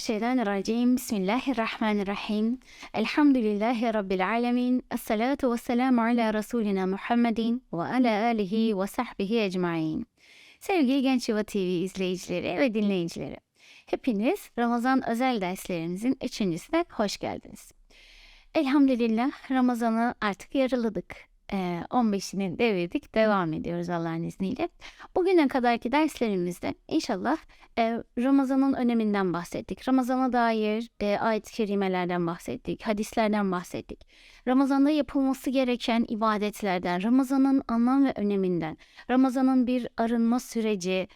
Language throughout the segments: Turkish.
Mineşşeytanirracim. Bismillahirrahmanirrahim. Elhamdülillahi Rabbil alemin. Esselatu vesselamu ala Resulina Muhammedin ve ala alihi ve sahbihi ecmain. Sevgili Genç Yuva TV izleyicileri ve dinleyicileri. Hepiniz Ramazan özel derslerimizin üçüncüsüne hoş geldiniz. Elhamdülillah Ramazan'ı artık yarıladık. 15'ini devirdik. Devam ediyoruz Allah'ın izniyle. Bugüne kadarki derslerimizde inşallah Ramazan'ın öneminden bahsettik. Ramazan'a dair ayet-i kerimelerden bahsettik. Hadislerden bahsettik. Ramazan'da yapılması gereken ibadetlerden, Ramazan'ın anlam ve öneminden, Ramazan'ın bir arınma süreci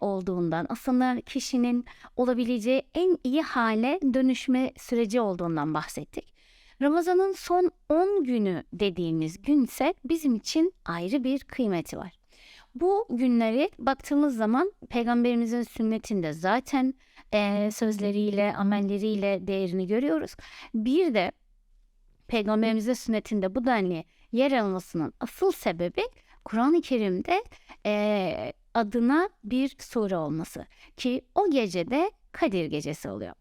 olduğundan, aslında kişinin olabileceği en iyi hale dönüşme süreci olduğundan bahsettik. Ramazan'ın son 10 günü dediğimiz günse bizim için ayrı bir kıymeti var. Bu günleri baktığımız zaman peygamberimizin sünnetinde zaten e, sözleriyle, amelleriyle değerini görüyoruz. Bir de peygamberimizin sünnetinde bu denli yer almasının asıl sebebi Kur'an-ı Kerim'de e, adına bir sure olması ki o gecede Kadir gecesi oluyor.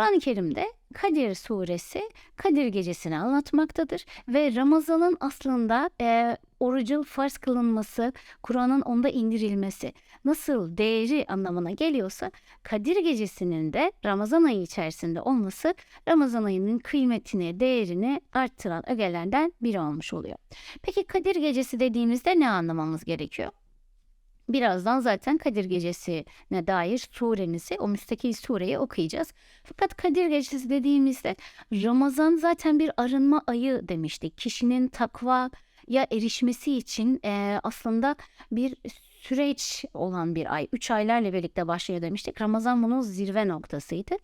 Kur'an-ı Kerim'de Kadir suresi Kadir gecesini anlatmaktadır ve Ramazan'ın aslında e, orucun farz kılınması, Kur'an'ın onda indirilmesi nasıl değeri anlamına geliyorsa Kadir gecesinin de Ramazan ayı içerisinde olması Ramazan ayının kıymetini, değerini arttıran ögelerden biri olmuş oluyor. Peki Kadir gecesi dediğimizde ne anlamamız gerekiyor? Birazdan zaten Kadir Gecesi'ne dair suremizi, o müstakil sureyi okuyacağız. Fakat Kadir Gecesi dediğimizde Ramazan zaten bir arınma ayı demiştik. Kişinin takva ya erişmesi için e, aslında bir süreç olan bir ay. Üç aylarla birlikte başlıyor demiştik. Ramazan bunun zirve noktasıydı.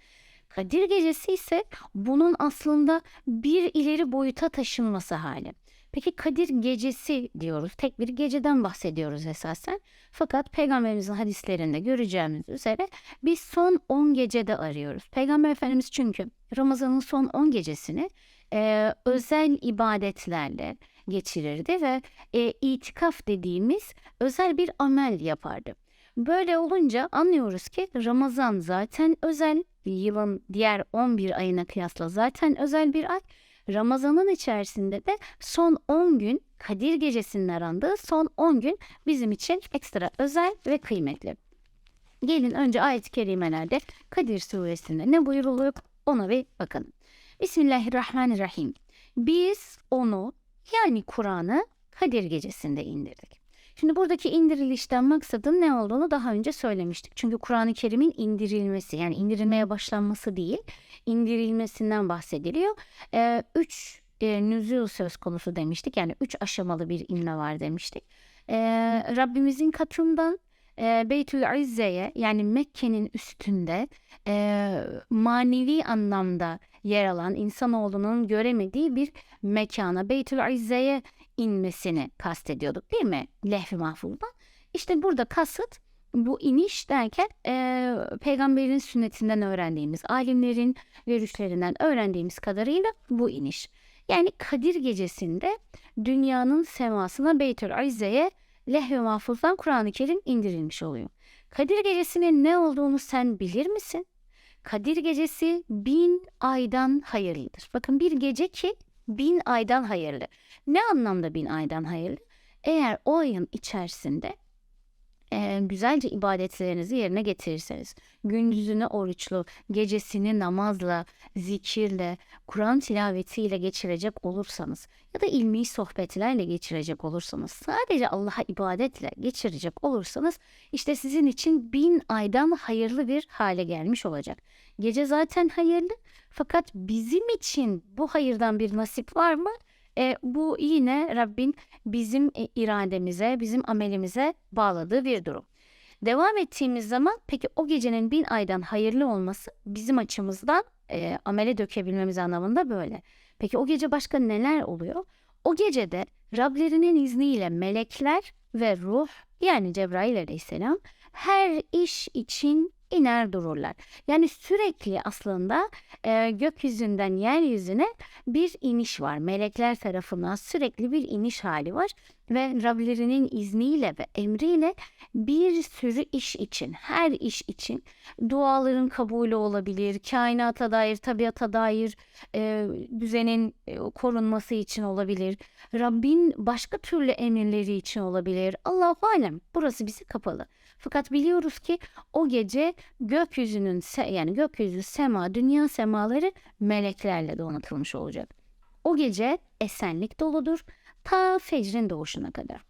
Kadir Gecesi ise bunun aslında bir ileri boyuta taşınması hali. Peki Kadir gecesi diyoruz. Tek bir geceden bahsediyoruz esasen. Fakat peygamberimizin hadislerinde göreceğimiz üzere biz son 10 gecede arıyoruz. Peygamber Efendimiz çünkü Ramazan'ın son 10 gecesini e, özel ibadetlerle geçirirdi ve e, itikaf dediğimiz özel bir amel yapardı. Böyle olunca anlıyoruz ki Ramazan zaten özel, yılın diğer 11 ayına kıyasla zaten özel bir ay Ramazan'ın içerisinde de son 10 gün Kadir Gecesi'nin arandığı son 10 gün bizim için ekstra özel ve kıymetli. Gelin önce ayet-i kerimelerde Kadir suresinde ne buyuruluyor ona bir bakalım. Bismillahirrahmanirrahim. Biz onu yani Kur'an'ı Kadir Gecesi'nde indirdik. Şimdi buradaki indirilişten maksadın ne olduğunu daha önce söylemiştik. Çünkü Kur'an-ı Kerim'in indirilmesi yani indirilmeye başlanması değil, indirilmesinden bahsediliyor. Ee, üç e, nüzul söz konusu demiştik. Yani üç aşamalı bir inme var demiştik. Ee, Rabbimizin katından e, Beytül İzze'ye yani Mekke'nin üstünde e, manevi anlamda yer alan insanoğlunun göremediği bir mekana Beytül İzze'ye inmesini kastediyorduk değil mi? Lehvi mahfuzda. İşte burada kasıt bu iniş derken e, peygamberin sünnetinden öğrendiğimiz, alimlerin görüşlerinden öğrendiğimiz kadarıyla bu iniş. Yani Kadir gecesinde dünyanın semasına Beytül İzze'ye lehve mahfuzdan Kur'an-ı Kerim indirilmiş oluyor. Kadir gecesinin ne olduğunu sen bilir misin? Kadir gecesi bin aydan hayırlıdır. Bakın bir gece ki bin aydan hayırlı. Ne anlamda bin aydan hayırlı? Eğer o ayın içerisinde e, güzelce ibadetlerinizi yerine getirirseniz, gündüzünü oruçlu, gecesini namazla, zikirle, Kur'an tilavetiyle geçirecek olursanız ya da ilmi sohbetlerle geçirecek olursanız, sadece Allah'a ibadetle geçirecek olursanız işte sizin için bin aydan hayırlı bir hale gelmiş olacak. Gece zaten hayırlı fakat bizim için bu hayırdan bir nasip var mı? E, bu yine Rabbin bizim e, irademize, bizim amelimize bağladığı bir durum. Devam ettiğimiz zaman peki o gecenin bin aydan hayırlı olması bizim açımızdan e, amele dökebilmemiz anlamında böyle. Peki o gece başka neler oluyor? O gecede Rablerinin izniyle melekler ve ruh yani Cebrail aleyhisselam her iş için iner dururlar. Yani sürekli aslında e, gökyüzünden yeryüzüne bir iniş var. Melekler tarafından sürekli bir iniş hali var ve Rablerinin izniyle ve emriyle bir sürü iş için, her iş için duaların kabulü olabilir, kainata dair, tabiata dair e, düzenin e, korunması için olabilir, Rabbin başka türlü emirleri için olabilir. Allahu alem. Burası bize kapalı. Fakat biliyoruz ki o gece gökyüzünün yani gökyüzü sema, dünya semaları meleklerle donatılmış olacak. O gece esenlik doludur ta fecrin doğuşuna kadar.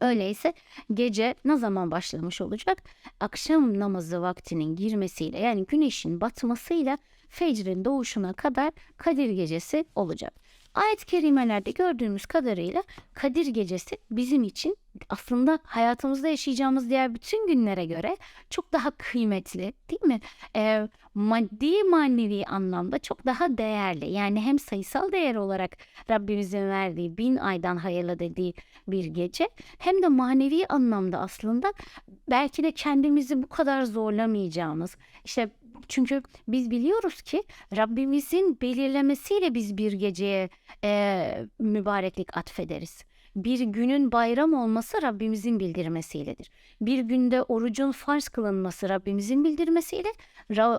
Öyleyse gece ne zaman başlamış olacak? Akşam namazı vaktinin girmesiyle yani güneşin batmasıyla fecrin doğuşuna kadar Kadir gecesi olacak. Ayet-i kerimelerde gördüğümüz kadarıyla Kadir gecesi bizim için aslında hayatımızda yaşayacağımız diğer bütün günlere göre çok daha kıymetli değil mi? Ee, maddi manevi anlamda çok daha değerli. Yani hem sayısal değer olarak Rabbimizin verdiği bin aydan hayırlı dediği bir gece hem de manevi anlamda aslında belki de kendimizi bu kadar zorlamayacağımız işte çünkü biz biliyoruz ki Rabbimizin belirlemesiyle biz bir geceye e, mübareklik atfederiz. Bir günün bayram olması Rabbimizin bildirmesiyledir. Bir günde orucun farz kılınması Rabbimizin bildirmesiyle,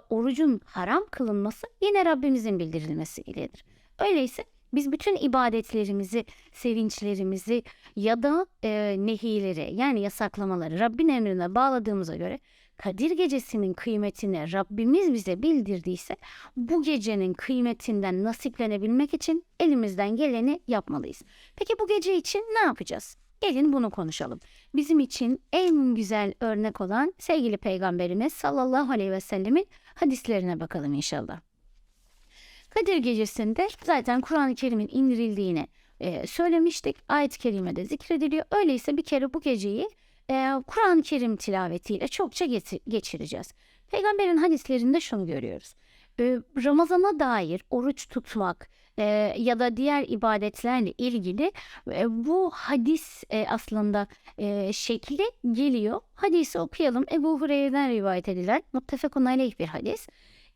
orucun haram kılınması yine Rabbimizin bildirilmesiyledir. Öyleyse biz bütün ibadetlerimizi, sevinçlerimizi ya da e, nehileri yani yasaklamaları Rabbin emrine bağladığımıza göre Kadir gecesinin kıymetini Rabbimiz bize bildirdiyse bu gecenin kıymetinden nasiplenebilmek için elimizden geleni yapmalıyız. Peki bu gece için ne yapacağız? Gelin bunu konuşalım. Bizim için en güzel örnek olan sevgili peygamberimiz sallallahu aleyhi ve sellemin hadislerine bakalım inşallah. Kadir gecesinde zaten Kur'an-ı Kerim'in indirildiğini e, söylemiştik. Ayet-i kerimede zikrediliyor. Öyleyse bir kere bu geceyi e, Kur'an-ı Kerim tilavetiyle çokça geçireceğiz. Peygamberin hadislerinde şunu görüyoruz. E, Ramazana dair oruç tutmak e, ya da diğer ibadetlerle ilgili e, bu hadis e, aslında e, şekli geliyor. Hadisi okuyalım. Ebu Hureyre'den rivayet edilen muttefakun aleyh bir hadis.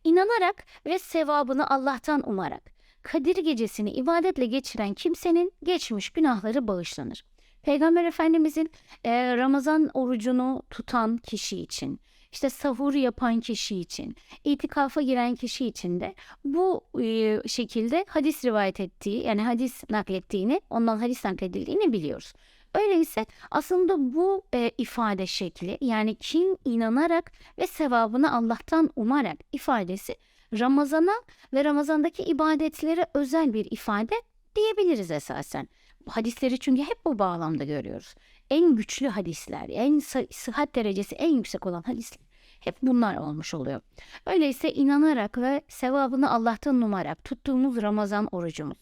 İnanarak ve sevabını Allah'tan umarak Kadir gecesini ibadetle geçiren kimsenin geçmiş günahları bağışlanır. Peygamber Efendimizin e, Ramazan orucunu tutan kişi için, işte sahur yapan kişi için, itikafa giren kişi için de bu e, şekilde hadis rivayet ettiği, yani hadis naklettiğini, ondan hadis nakledildiğini biliyoruz. Öyleyse aslında bu e, ifade şekli yani kim inanarak ve sevabını Allah'tan umarak ifadesi Ramazana ve Ramazandaki ibadetlere özel bir ifade diyebiliriz esasen. Hadisleri çünkü hep bu bağlamda görüyoruz. En güçlü hadisler, en sı- sıhhat derecesi en yüksek olan hadisler hep bunlar olmuş oluyor. Öyleyse inanarak ve sevabını Allah'tan umarak tuttuğumuz Ramazan orucumuz,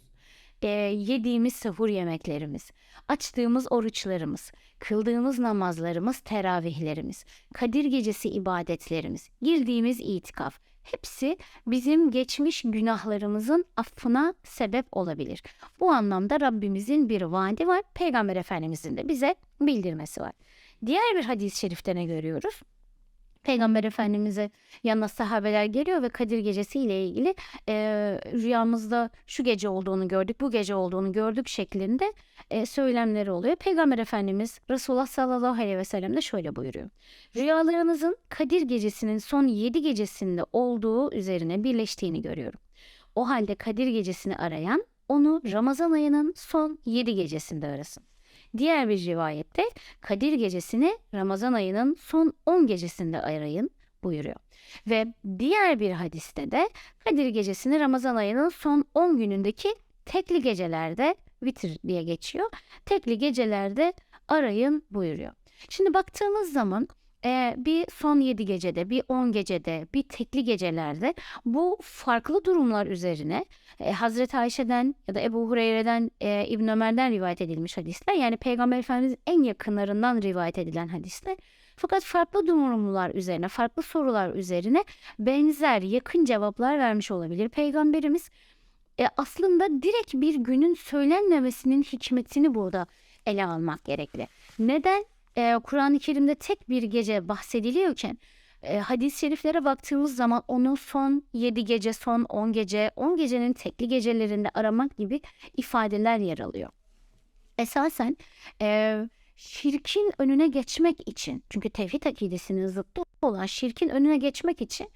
e, yediğimiz sahur yemeklerimiz, açtığımız oruçlarımız, kıldığımız namazlarımız, teravihlerimiz, Kadir gecesi ibadetlerimiz, girdiğimiz itikaf hepsi bizim geçmiş günahlarımızın affına sebep olabilir. Bu anlamda Rabbimizin bir vaadi var, Peygamber Efendimizin de bize bildirmesi var. Diğer bir hadis-i şerifte görüyoruz? Peygamber Efendimiz'e yanına sahabeler geliyor ve Kadir Gecesi ile ilgili e, rüyamızda şu gece olduğunu gördük, bu gece olduğunu gördük şeklinde e, söylemleri oluyor. Peygamber Efendimiz Resulullah sallallahu aleyhi ve sellem de şöyle buyuruyor. Rüyalarınızın Kadir Gecesi'nin son 7 gecesinde olduğu üzerine birleştiğini görüyorum. O halde Kadir Gecesi'ni arayan onu Ramazan ayının son 7 gecesinde arasın. Diğer bir rivayette Kadir gecesini Ramazan ayının son 10 gecesinde arayın buyuruyor. Ve diğer bir hadiste de Kadir gecesini Ramazan ayının son 10 günündeki tekli gecelerde vitir diye geçiyor. Tekli gecelerde arayın buyuruyor. Şimdi baktığımız zaman e, bir son 7 gecede, bir 10 gecede, bir tekli gecelerde bu farklı durumlar üzerine e, Hazreti Ayşe'den ya da Ebu Hureyre'den, e, İbn Ömer'den rivayet edilmiş hadisler. Yani Peygamber Efendimiz'in en yakınlarından rivayet edilen hadisler. Fakat farklı durumlar üzerine, farklı sorular üzerine benzer, yakın cevaplar vermiş olabilir Peygamberimiz. E, aslında direkt bir günün söylenmemesinin hikmetini burada ele almak gerekli. Neden? E, Kur'an-ı Kerim'de tek bir gece bahsediliyorken E, hadis-i şeriflere baktığımız zaman onu son 7 gece, son 10 gece, 10 gecenin tekli gecelerinde aramak gibi ifadeler yer alıyor. Esasen e, şirkin önüne geçmek için çünkü tevhid akidesinin zıttı olan şirkin önüne geçmek için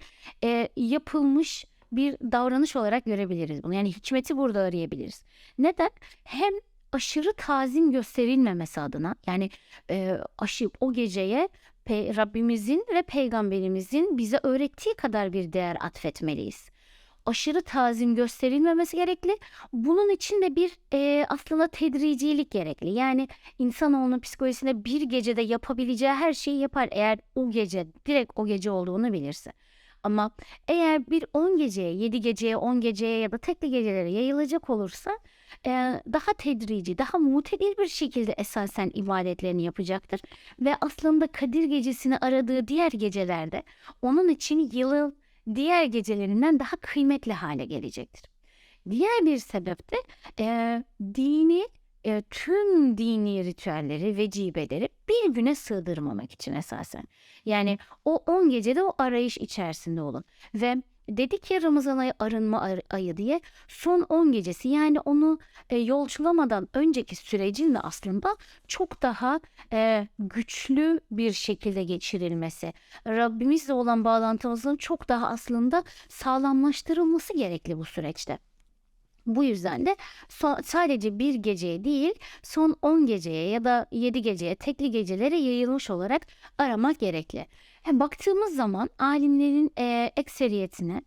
e, yapılmış bir davranış olarak görebiliriz bunu. Yani hikmeti burada arayabiliriz. Neden? Hem aşırı tazim gösterilmemesi adına yani e, aşı o geceye Pe- Rabbimizin ve peygamberimizin bize öğrettiği kadar bir değer atfetmeliyiz. Aşırı tazim gösterilmemesi gerekli. Bunun için de bir e, aslında tedricilik gerekli. Yani insanoğlunun psikolojisinde bir gecede yapabileceği her şeyi yapar eğer o gece direkt o gece olduğunu bilirse. Ama eğer bir 10 geceye, 7 geceye, 10 geceye ya da tekli gecelere yayılacak olursa daha tedrici, daha mutedil bir şekilde esasen ibadetlerini yapacaktır. Ve aslında Kadir gecesini aradığı diğer gecelerde onun için yılın diğer gecelerinden daha kıymetli hale gelecektir. Diğer bir sebep de e, dini e, tüm dini ritüelleri, vecibeleri bir güne sığdırmamak için esasen. Yani o 10 gecede o arayış içerisinde olun. Ve dedik ya Ramazan ayı arınma ay- ayı diye son 10 gecesi yani onu e, yolculamadan önceki sürecin de aslında çok daha e, güçlü bir şekilde geçirilmesi. Rabbimizle olan bağlantımızın çok daha aslında sağlamlaştırılması gerekli bu süreçte. Bu yüzden de son, sadece bir geceye değil son 10 geceye ya da 7 geceye tekli gecelere yayılmış olarak aramak gerekli. Hem baktığımız zaman alimlerin e, ekseriyetine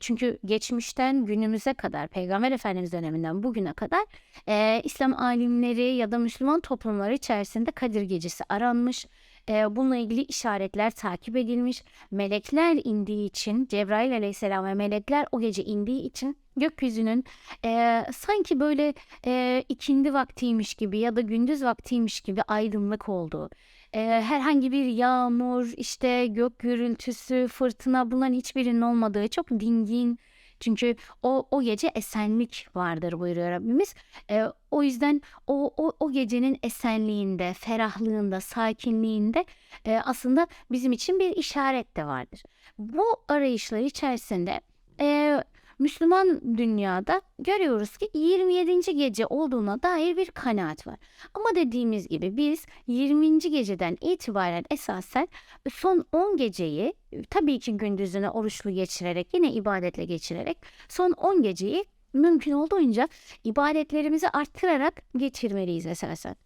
çünkü geçmişten günümüze kadar Peygamber Efendimiz döneminden bugüne kadar e, İslam alimleri ya da Müslüman toplumları içerisinde Kadir Gecesi aranmış. E, bununla ilgili işaretler takip edilmiş. Melekler indiği için Cebrail aleyhisselam ve melekler o gece indiği için gökyüzünün e, sanki böyle e, ikindi vaktiymiş gibi ya da gündüz vaktiymiş gibi aydınlık olduğu, e, herhangi bir yağmur, işte gök gürültüsü, fırtına bunların hiçbirinin olmadığı çok dingin. Çünkü o, o gece esenlik vardır buyuruyor Rabbimiz. E, o yüzden o, o, o gecenin esenliğinde, ferahlığında, sakinliğinde e, aslında bizim için bir işaret de vardır. Bu arayışlar içerisinde e, Müslüman dünyada görüyoruz ki 27. gece olduğuna dair bir kanaat var. Ama dediğimiz gibi biz 20. geceden itibaren esasen son 10 geceyi tabii ki gündüzüne oruçlu geçirerek yine ibadetle geçirerek son 10 geceyi mümkün olduğunca ibadetlerimizi arttırarak geçirmeliyiz esasen.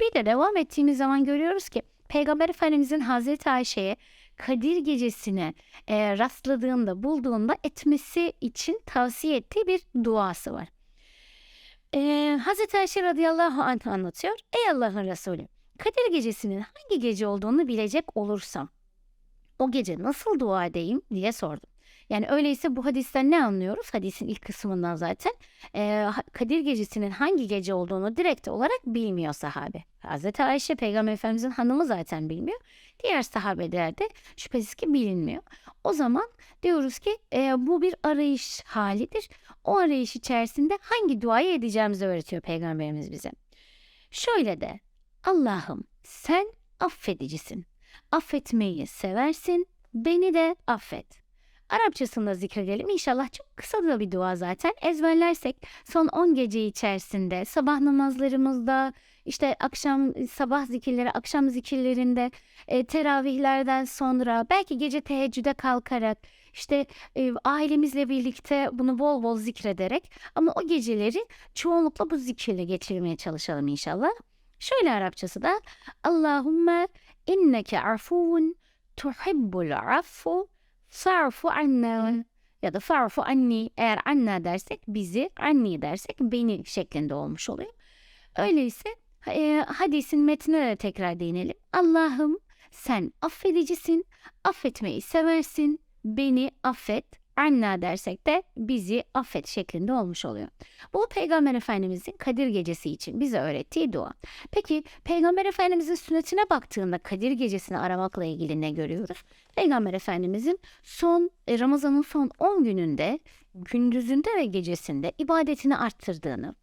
Bir de devam ettiğimiz zaman görüyoruz ki Peygamber Efendimizin Hazreti Ayşe'ye Kadir gecesine e, rastladığında, bulduğunda etmesi için tavsiye ettiği bir duası var. E, Hazreti Ayşe radıyallahu anh anlatıyor. Ey Allah'ın Resulü, Kadir gecesinin hangi gece olduğunu bilecek olursam o gece nasıl dua edeyim diye sordum. Yani öyleyse bu hadisten ne anlıyoruz? Hadisin ilk kısmından zaten. E, Kadir gecesinin hangi gece olduğunu direkt olarak bilmiyor sahabe. Hazreti Ayşe peygamber efendimizin hanımı zaten bilmiyor. Diğer sahabeler de şüphesiz ki bilinmiyor. O zaman diyoruz ki e, bu bir arayış halidir. O arayış içerisinde hangi duayı edeceğimizi öğretiyor peygamberimiz bize. Şöyle de Allah'ım sen affedicisin. Affetmeyi seversin. Beni de affet. Arapçasında zikredelim. İnşallah çok kısa da bir dua zaten. Ezberlersek son 10 gece içerisinde sabah namazlarımızda işte akşam sabah zikirleri, akşam zikirlerinde, e, teravihlerden sonra belki gece teheccüde kalkarak işte e, ailemizle birlikte bunu bol bol zikrederek ama o geceleri çoğunlukla bu zikirle geçirmeye çalışalım inşallah. Şöyle Arapçası da Allahümme inneke afuvun tuhibbul affu fa'fu anna ya da fa'fu anni eğer anna dersek bizi anni dersek beni şeklinde olmuş oluyor. Öyleyse e, hadisin metnine de tekrar değinelim. Allah'ım sen affedicisin, affetmeyi seversin, beni affet. Anna dersek de bizi affet şeklinde olmuş oluyor. Bu Peygamber Efendimizin Kadir Gecesi için bize öğrettiği dua. Peki Peygamber Efendimizin sünnetine baktığında Kadir Gecesini aramakla ilgili ne görüyoruz? Peygamber Efendimizin son e, Ramazan'ın son 10 gününde gündüzünde ve gecesinde ibadetini arttırdığını,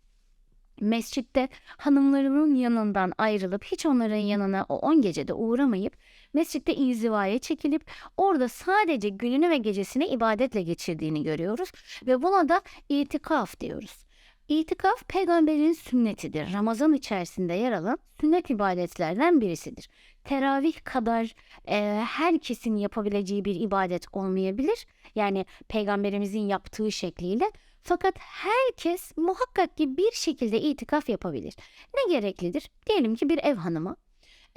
mescitte hanımlarının yanından ayrılıp hiç onların yanına o 10 gecede uğramayıp mescitte inzivaya çekilip orada sadece gününü ve gecesini ibadetle geçirdiğini görüyoruz ve buna da itikaf diyoruz. İtikaf peygamberin sünnetidir. Ramazan içerisinde yer alan sünnet ibadetlerden birisidir. Teravih kadar e, herkesin yapabileceği bir ibadet olmayabilir. Yani peygamberimizin yaptığı şekliyle. Fakat herkes muhakkak ki bir şekilde itikaf yapabilir. Ne gereklidir? Diyelim ki bir ev hanımı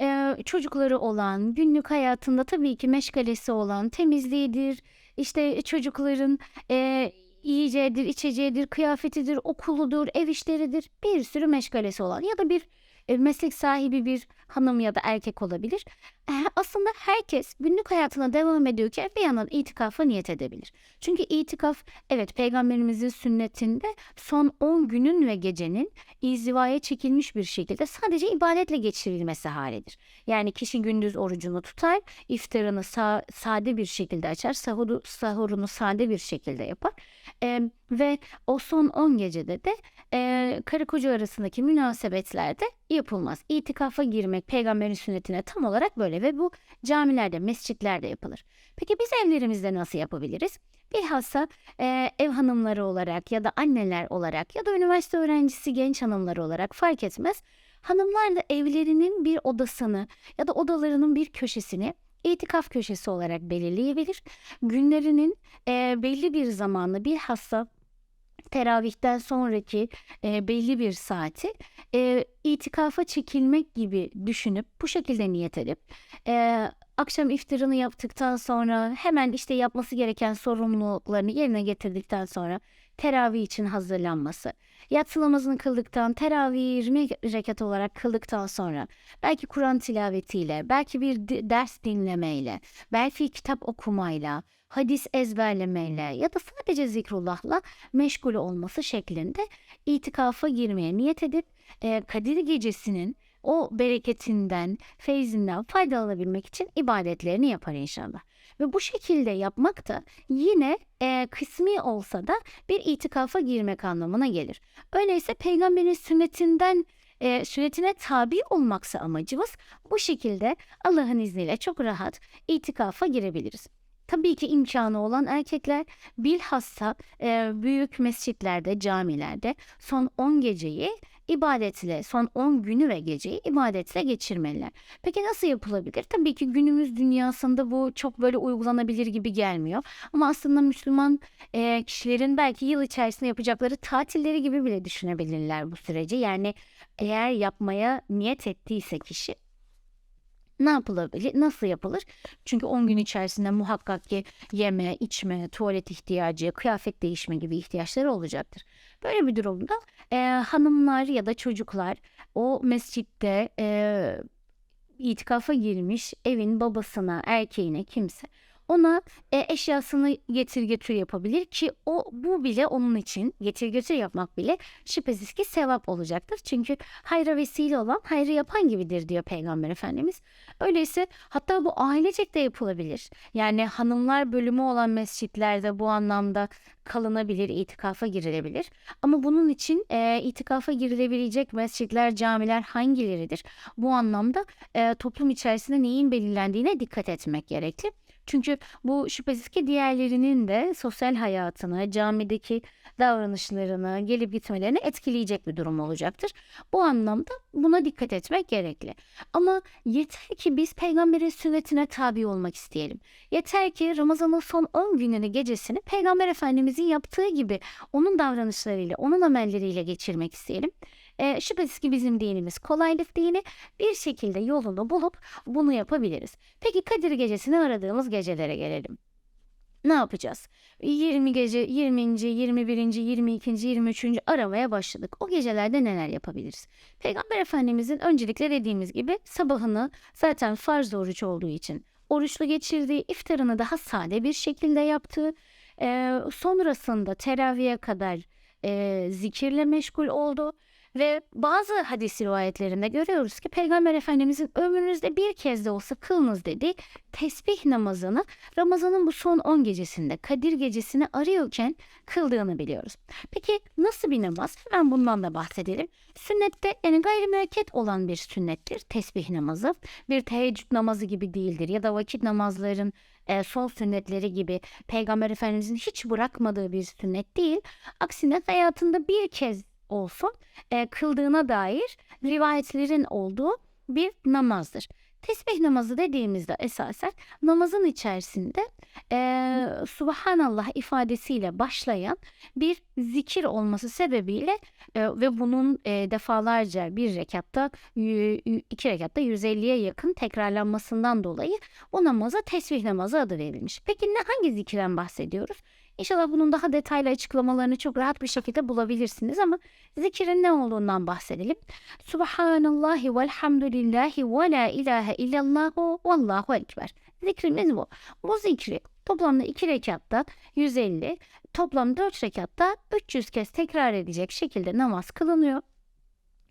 e, çocukları olan, günlük hayatında tabii ki meşgalesi olan, temizliğidir, işte çocukların e, yiyeceğidir, içeceğidir, kıyafetidir, okuludur, ev işleridir, bir sürü meşgalesi olan ya da bir e, meslek sahibi bir hanım ya da erkek olabilir. Aslında herkes günlük hayatına devam ediyorken bir yandan itikafa niyet edebilir. Çünkü itikaf evet peygamberimizin sünnetinde son 10 günün ve gecenin izivaya çekilmiş bir şekilde sadece ibadetle geçirilmesi halidir. Yani kişi gündüz orucunu tutar, iftarını sa- sade bir şekilde açar, sahuru, sahurunu sade bir şekilde yapar. E, ve o son 10 gecede de e, karı koca arasındaki münasebetlerde yapılmaz. İtikafa girmek peygamberin sünnetine tam olarak böyle ve bu camilerde, mescitlerde yapılır. Peki biz evlerimizde nasıl yapabiliriz? Bilhassa e, ev hanımları olarak ya da anneler olarak ya da üniversite öğrencisi genç hanımları olarak fark etmez. Hanımlar da evlerinin bir odasını ya da odalarının bir köşesini itikaf köşesi olarak belirleyebilir. Günlerinin e, belli bir zamanlı bilhassa teravihten sonraki e, belli bir saati e, itikafa çekilmek gibi düşünüp bu şekilde niyet edip e, akşam iftarını yaptıktan sonra hemen işte yapması gereken sorumluluklarını yerine getirdikten sonra teravih için hazırlanması. Yatsı namazını kıldıktan, teravih 20 rekat olarak kıldıktan sonra belki Kur'an tilavetiyle, belki bir ders dinlemeyle, belki kitap okumayla, hadis ezberlemeyle ya da sadece zikrullahla meşgul olması şeklinde itikafa girmeye niyet edip e, Kadir Gecesi'nin o bereketinden, feyzinden faydalanabilmek için ibadetlerini yapar inşallah. Ve bu şekilde yapmak da yine e, kısmi olsa da bir itikafa girmek anlamına gelir. Öyleyse peygamberin sünnetinden e, sünnetine tabi olmaksa amacımız bu şekilde Allah'ın izniyle çok rahat itikafa girebiliriz. Tabii ki imkanı olan erkekler bilhassa e, büyük mescitlerde, camilerde son 10 geceyi ibadetle, son 10 günü ve geceyi ibadetle geçirmeliler. Peki nasıl yapılabilir? Tabii ki günümüz dünyasında bu çok böyle uygulanabilir gibi gelmiyor. Ama aslında Müslüman e, kişilerin belki yıl içerisinde yapacakları tatilleri gibi bile düşünebilirler bu süreci. Yani eğer yapmaya niyet ettiyse kişi ne yapılabilir? Nasıl yapılır? Çünkü 10 gün içerisinde muhakkak ki yeme, içme, tuvalet ihtiyacı, kıyafet değişme gibi ihtiyaçları olacaktır. Böyle bir durumda e, hanımlar ya da çocuklar o mescitte e, itikafa girmiş evin babasına, erkeğine kimse ona e, eşyasını getir götür yapabilir ki o bu bile onun için getir götür yapmak bile şüphesiz ki sevap olacaktır. Çünkü hayra vesile olan hayrı yapan gibidir diyor Peygamber Efendimiz. Öyleyse hatta bu ailecek de yapılabilir. Yani hanımlar bölümü olan mescitlerde bu anlamda kalınabilir, itikafa girilebilir. Ama bunun için e, itikafa girilebilecek mescitler, camiler hangileridir? Bu anlamda e, toplum içerisinde neyin belirlendiğine dikkat etmek gerekli. Çünkü bu şüphesiz ki diğerlerinin de sosyal hayatını, camideki davranışlarını, gelip gitmelerini etkileyecek bir durum olacaktır. Bu anlamda buna dikkat etmek gerekli. Ama yeter ki biz peygamberin sünnetine tabi olmak isteyelim. Yeter ki Ramazan'ın son 10 gününü gecesini peygamber efendimizin yaptığı gibi onun davranışlarıyla, onun amelleriyle geçirmek isteyelim. E, şüphesiz ki bizim dinimiz kolaylık dini. Bir şekilde yolunu bulup bunu yapabiliriz. Peki Kadir Gecesi'ni aradığımız gecelere gelelim. Ne yapacağız? 20 gece, 20. 21. 22. 23. aramaya başladık. O gecelerde neler yapabiliriz? Peygamber Efendimizin öncelikle dediğimiz gibi sabahını zaten farz oruç olduğu için oruçlu geçirdiği, iftarını daha sade bir şekilde yaptığı, e, sonrasında teraviye kadar e, zikirle meşgul oldu Ve bazı hadis rivayetlerinde görüyoruz ki Peygamber Efendimizin ömrünüzde bir kez de olsa kılınız dediği tesbih namazını Ramazan'ın bu son 10 gecesinde Kadir gecesini arıyorken kıldığını biliyoruz. Peki nasıl bir namaz? Hemen bundan da bahsedelim. Sünnette yani gayrimüekket olan bir sünnettir tesbih namazı. Bir teheccüd namazı gibi değildir ya da vakit namazların e, son sünnetleri gibi Peygamber Efendimizin hiç bırakmadığı bir sünnet değil. Aksine hayatında bir kez olsun e, kıldığına dair rivayetlerin olduğu bir namazdır. Tesbih namazı dediğimizde esasen namazın içerisinde e, Subhanallah ifadesiyle başlayan bir zikir olması sebebiyle e, ve bunun e, defalarca bir rekatta iki rekatta 150'ye yakın tekrarlanmasından dolayı o namaza tesbih namazı adı verilmiş. Peki ne hangi zikirden bahsediyoruz? İnşallah bunun daha detaylı açıklamalarını çok rahat bir şekilde bulabilirsiniz ama zikirin ne olduğundan bahsedelim. Subhanallahi velhamdülillahi ve la ilahe illallahu vallahu ekber. Zikrimiz bu. Bu zikri toplamda 2 rekatta 150, toplam 4 rekatta 300 kez tekrar edecek şekilde namaz kılınıyor.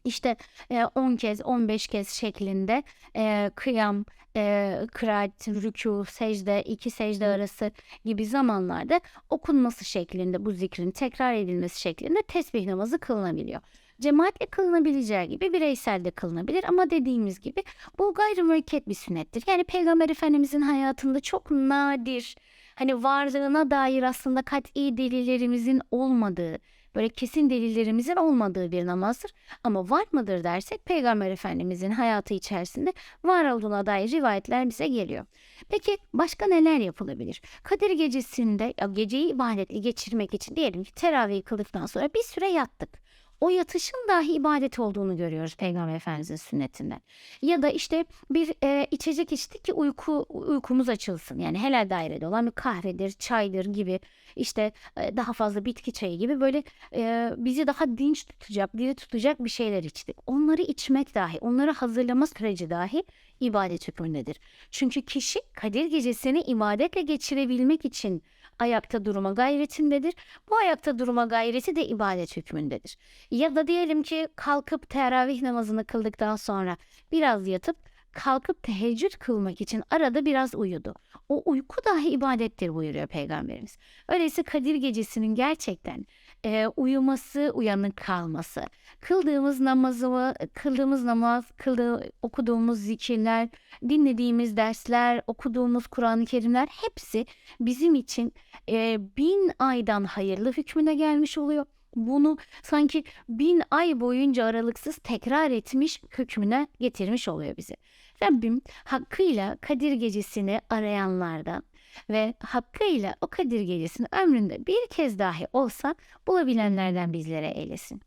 İşte e, 10 kez 15 kez şeklinde e, kıyam, e, kıraat, rükû, secde, iki secde arası gibi zamanlarda okunması şeklinde bu zikrin tekrar edilmesi şeklinde tesbih namazı kılınabiliyor. Cemaatle kılınabileceği gibi bireysel de kılınabilir ama dediğimiz gibi bu gayrimüekket bir sünnettir. Yani Peygamber Efendimizin hayatında çok nadir hani varlığına dair aslında kat'i delillerimizin olmadığı böyle kesin delillerimizin olmadığı bir namazdır. Ama var mıdır dersek Peygamber Efendimizin hayatı içerisinde var olduğuna dair rivayetler bize geliyor. Peki başka neler yapılabilir? Kadir gecesinde ya geceyi ibadetle geçirmek için diyelim ki teravih kıldıktan sonra bir süre yattık. O yatışın dahi ibadet olduğunu görüyoruz Peygamber Efendimizin sünnetinden. Ya da işte bir e, içecek içtik ki uyku uykumuz açılsın. Yani helal dairede olan bir kahvedir, çaydır gibi işte e, daha fazla bitki çayı gibi böyle e, bizi daha dinç tutacak, diri tutacak bir şeyler içtik. Onları içmek dahi, onları hazırlama süreci dahi ibadet hükmündedir. Çünkü kişi Kadir gecesini ibadetle geçirebilmek için ayakta durma gayretindedir. Bu ayakta durma gayreti de ibadet hükmündedir. Ya da diyelim ki kalkıp teravih namazını kıldıktan sonra biraz yatıp kalkıp teheccüd kılmak için arada biraz uyudu. O uyku dahi ibadettir buyuruyor Peygamberimiz. Öyleyse Kadir gecesinin gerçekten e, uyuması, uyanık kalması, kıldığımız namazı, kıldığımız namaz, kıldığı, okuduğumuz zikirler, dinlediğimiz dersler, okuduğumuz Kur'an-ı Kerimler hepsi bizim için e, bin aydan hayırlı hükmüne gelmiş oluyor. Bunu sanki bin ay boyunca aralıksız tekrar etmiş hükmüne getirmiş oluyor bizi. Rabbim hakkıyla Kadir gecesini arayanlardan ve hakkıyla o Kadir gecesini ömründe bir kez dahi olsa bulabilenlerden bizlere eylesin.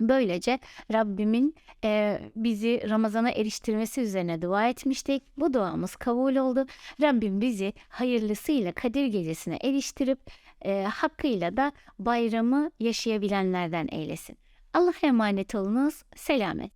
Böylece Rabbimin e, bizi Ramazan'a eriştirmesi üzerine dua etmiştik. Bu duamız kabul oldu. Rabbim bizi hayırlısıyla Kadir Gecesi'ne eriştirip e, hakkıyla da bayramı yaşayabilenlerden eylesin. Allah'a emanet olunuz. Selamet.